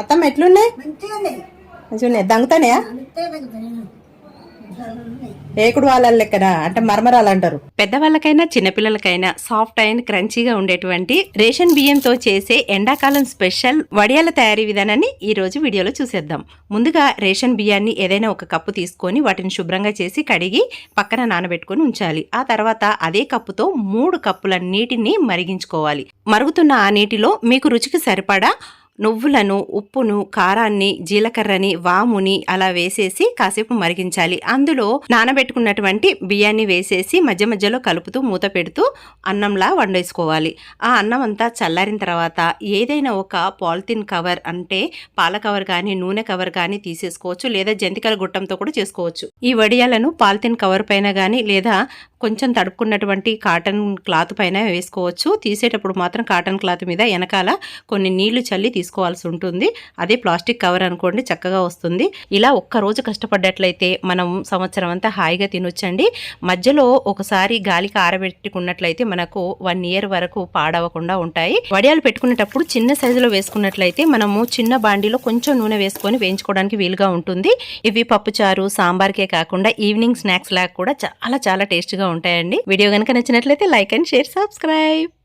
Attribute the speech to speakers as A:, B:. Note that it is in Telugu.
A: అత్తమ్మ ఎట్లున్నాయి? మంచిగా దంగుతానయా? ఏకుడు వాళ్ళ లెక్కన? అంటే మరమరాలు అంటారు.
B: పెద్దవాళ్ళకైనా చిన్నపిల్లలకైనా సాఫ్ట్ అండ్ క్రంచీగా ఉండేటువంటి రేషన్ బియ్యంతో చేసే ఎండాకాలం స్పెషల్ వడియాల తయారీ విధానాన్ని ఈ రోజు వీడియోలో చూసేద్దాం. ముందుగా రేషన్ బియ్యాన్ని ఏదైనా ఒక కప్పు తీసుకొని వాటిని శుభ్రంగా చేసి కడిగి పక్కన నానబెట్టుకొని ఉంచాలి. ఆ తర్వాత అదే కప్పుతో మూడు కప్పుల నీటిని మరిగించుకోవాలి. మరుగుతున్న ఆ నీటిలో మీకు రుచికి సరిపడా నువ్వులను ఉప్పును కారాన్ని జీలకర్రని వాముని అలా వేసేసి కాసేపు మరిగించాలి. అందులో నానబెట్టుకున్నటువంటి బియ్యాన్ని వేసేసి మధ్య మధ్యలో కలుపుతూ మూత పెడుతూ అన్నంలా వండేసుకోవాలి. ఆ అన్నం అంతా చల్లారిన తర్వాత ఏదైనా ఒక పాలిథిన్ కవర్ అంటే పాల కవర్ కానీ నూనె కవర్ కానీ తీసేసుకోవచ్చు లేదా జంతికల గుట్టంతో కూడా చేసుకోవచ్చు. ఈ వడియాలను పాలిథిన్ కవర్ పైన కానీ లేదా కొంచెం తడుపుకున్నటువంటి కాటన్ క్లాత్ పైన వేసుకోవచ్చు. తీసేటప్పుడు మాత్రం కాటన్ క్లాత్ మీద వెనకాల కొన్ని నీళ్ళు చల్లి తీసుకోవాల్సి ఉంటుంది. అదే ప్లాస్టిక్ కవర్ అనుకోండి చక్కగా వస్తుంది. ఇలా ఒక్క రోజు కష్టపడ్డట్లయితే మనం సంవత్సరం అంతా హాయిగా తినొచ్చండి. మధ్యలో ఒకసారి గాలికి ఆరబెట్టుకున్నట్లయితే మనకు వన్ ఇయర్ వరకు పాడవకుండా ఉంటాయి. వడియాలు పెట్టుకునేటప్పుడు చిన్న సైజులో వేసుకున్నట్లయితే మనము చిన్న బాండీలో కొంచెం నూనె వేసుకొని వేయించుకోవడానికి వీలుగా ఉంటుంది. ఇవి పప్పుచారు సాంబార్కే కాకుండా ఈవినింగ్ స్నాక్స్ లాగా కూడా చాలా చాలా టేస్ట్గా ఉంటాయండి. వీడియో కనుక నచ్చినట్లయితే లైక్ అండ్ షేర్ సబ్స్క్రైబ్.